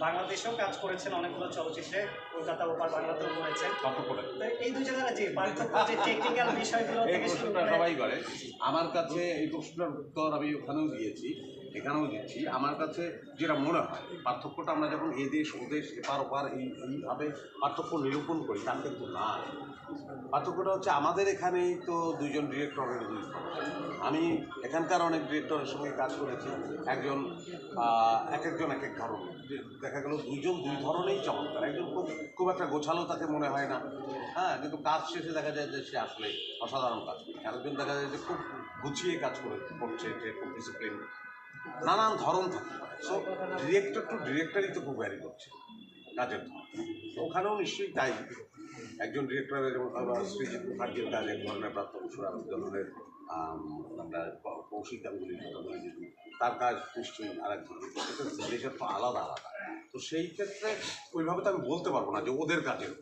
বাংলাদেশেও কাজ করেছেন অনেকগুলো চলচ্চিত্রে। কলকাতা ওপার বাংলাতেও করেছেন। এই দুই জায়গার যে পার্থক্য যে টেকনিক্যাল বিষয়গুলো থেকে সবাই করে। আমার কাছে এই প্রশ্নটার উত্তর আমি ওখানেও দিয়েছি। এখানেও দিচ্ছি। আমার কাছে যেটা মনে হয়, পার্থক্যটা আমরা যখন এ দেশ, ও দেশ, এপার ওপার এই, এইভাবে পার্থক্য নিরূপণ করি তা কিন্তু না পার্থক্যটা হচ্ছে আমাদের এখানেই তো দুইজন ডিরেক্টরের দুই আমি এখানকার অনেক ডিরেক্টরের সঙ্গে কাজ করেছি, একজন এক একজন এক এক ধরনের দেখা গেল দুইজন দুই ধরনেরই চমৎকার। একজন খুব খুব একটা গোছালো তাকে মনে হয় না। হ্যাঁ কিন্তু কাজ শেষে দেখা যায় যে সে আসলে অসাধারণ কাজ করছে আরেকজন দেখা যায় যে খুব গুছিয়ে কাজ করে, করছে, যে খুব ডিসিপ্লিন নানান ধরন থাকে সো ডিরেক্টর টু ডিরেক্টরই তো খুব ভ্যারি করছে কাজের ওখানেও নিশ্চয়ই তাই। একজন ডিরেক্টরের যেমন সৃজিৎ মুখার্জির কাজ এক ধরনের প্রাপ্ত ধরনের আমরা কৌশিক গাঙ্গুলির কথা বলি তার কাজ নিশ্চয়ই আর এক ধরনের তো আলাদা আলাদা। তো সেই ক্ষেত্রে ওইভাবে তো আমি বলতে পারব না যে ওদের কাজের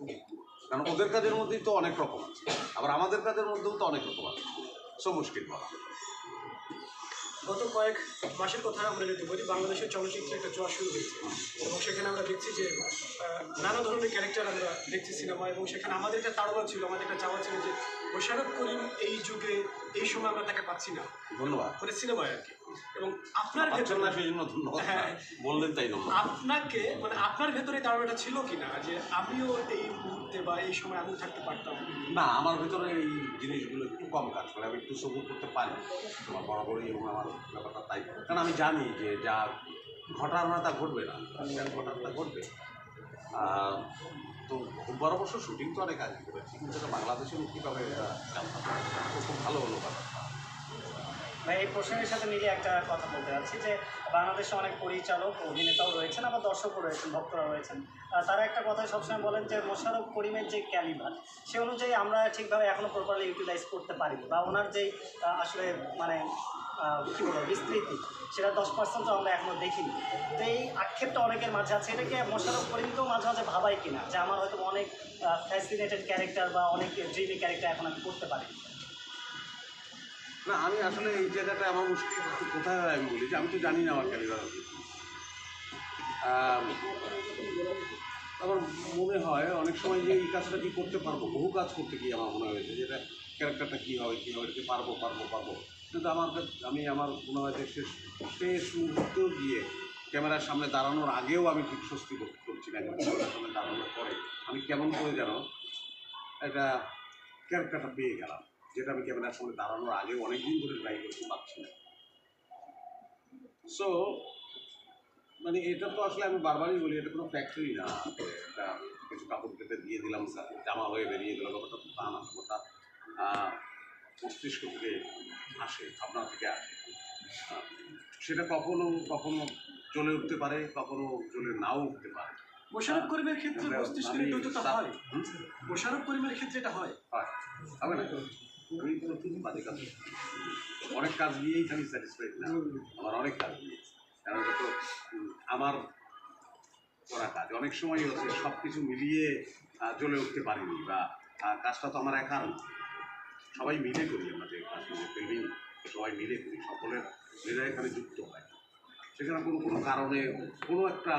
কারণ ওদের কাজের মধ্যেই তো অনেক রকম আছে। আবার আমাদের কাজের মধ্যেও তো অনেক রকম আছে। সো মুশকিল বলা। গত কয়েক মাসের কথা আমরা যদি বলি বাংলাদেশের চলচ্চিত্রে একটা জোয়া শুরু হয়েছে। এবং সেখানে আমরা দেখছি যে নানা ধরনের ক্যারেক্টার আমরা দেখছি সিনেমা এবং সেখানে আমাদের একটা তাড়না ছিল আমাদের একটা চাওয়া ছিল যে মোশারফ করিম এই যুগে এই সময় আমরা তাকে পাচ্ছি না। ধন্যবাদ। মানে সিনেমায় আর কি। এবং আপনার পাচ্ছেন না সেই জন্য ধন্যবাদ। হ্যাঁ। বললেন তাই ধন্যবাদ। আপনাকে মানে আপনার ভেতরে তাড়নাটা ছিল কিনা যে আমিও এই মুহূর্তে বা এই সময় আমি থাকতে পারতাম? না আমার ভিতরে এই জিনিসগুলো একটু কম কাজ করে আমি একটু সবুর করতে পারি। আমার বরাবরই এবং আমার ব্যাপারটা তাই কারণ আমি জানি যে যা ঘটার না তা ঘটবে না। ঘটার তা ঘটবে। তো খুববার অবশ্য শুটিং তো অনেক আগে করেছি কিন্তু এটা বাংলাদেশে মুক্তি পাবে এটা জানতাম। খুব ভালো হলো ব্যাপারটা। ভাই, এই প্রসঙ্গের সাথে মিলিয়ে একটা কথা বলতে চাচ্ছি যে বাংলাদেশে অনেক পরিচালক অভিনেতাও রয়েছেন, আবার দর্শকও রয়েছেন ভক্তরা রয়েছেন। তারা একটা কথা সবসময় বলেন যে মোশারফ করিমের যে ক্যালিভার সে অনুযায়ী আমরা ঠিকভাবে এখনও প্রপারলি ইউটিলাইজ করতে পারিনি বা ওনার যেই আসলে মানে কী বলব, বিস্তৃতি, সেটা দশ পার্সেন্টও আমরা এখনও দেখিনি। তো এই আক্ষেপটা অনেকের মাঝে আছে। এটাকে মোশারফ করিমকেও মাঝে মাঝে ভাবাই কিনা? যে আমার হয়তো অনেক ফ্যাসিনেটেড ক্যারেক্টার বা অনেক ড্রিমি ক্যারেক্টার এখন আমি করতে পারি না, আমি আসলে এই জায়গাটা আমার মুশকিল, একটু কোথায় হয় আমি বলি যে, আমি তো জানি না আমার ক্যারিয়ার আমার মনে হয় অনেক সময় যে এই কাজটা কি করতে পারব, বহু কাজ করতে গিয়ে আমার মনে হয়েছে যেটা ক্যারেক্টারটা কী হবে কী হবে পারব পারব পারব। কিন্তু আমার আমি আমার মনে হয় যে শেষ শেষ মুহূর্ত গিয়ে ক্যামেরার সামনে দাঁড়ানোর আগেও আমি ঠিক স্বস্তি করছি না ক্যামেরার সামনে দাঁড়ানোর পরে। আমি কেমন করে যেন এটা ক্যারেক্টারটা পেয়ে গেলাম। যেটা আমি ক্যামেরার সামনে দাঁড়ানোর আগে অনেকদিন ধরে ট্রাই করতে পারছি না। সো মানে এটা তো আসলে আমি বারবারই বলি এটা কোনো ফ্যাক্টরি না। একটা কিছু কাপড় কেটে দিয়ে দিলাম স্যার। জামা হয়ে বেরিয়ে গেল ব্যাপারটা তো তা না ব্যাপারটা মস্তিষ্ক থেকে আসে ভাবনা থেকে আসে। সেটা কখনো কখনো চলে উঠতে পারে কখনো চলে নাও উঠতে পারে। মোশারফ করিমের ক্ষেত্রে মস্তিষ্কের হয়। মোশারফ করিমের ক্ষেত্রে এটা হয়। হয়। হবে না? আমি কোনো কিছু বাজে কাজ অনেক কাজ নিয়েই আমি স্যাটিসফাইড না। আমার অনেক কাজ নিয়ে কারণ তো আমার করা কাজ। অনেক সময় হচ্ছে সব কিছু মিলিয়ে জ্বলে উঠতে পারিনি বা কাজটা তো আমার একার না। সবাই মিলে করি আমরা যে কাজ যে ফিল্মিং সবাই মিলে করি। সকলের মিলে এখানে যুক্ত হয়। সেখানে কোনো কোনো কারণে কোনো একটা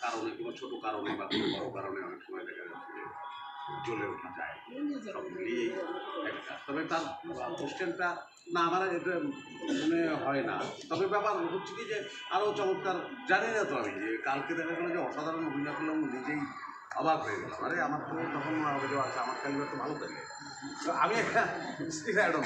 কারণে কোনো ছোট কারণে বা কোনো বড় কারণে অনেক সময় দেখা যাচ্ছে যে জ্বলে ওঠা যায়। তবে তার কোশ্চেনটা না, আমার এটা মনে হয় না। তবে ব্যাপার হচ্ছে কি যে আরও চমৎকার, জানি না তো আমি যে, কালকে দেখা গেলো যে অসাধারণ অভিনয় করলাম নিজেই অবাক হয়ে গেলাম। আরে, আমার তো তখন মনে হবে যে আচ্ছা আমার কালিবার তো ভালো থাকে। তো আমি একটা স্টিল অ্যাডম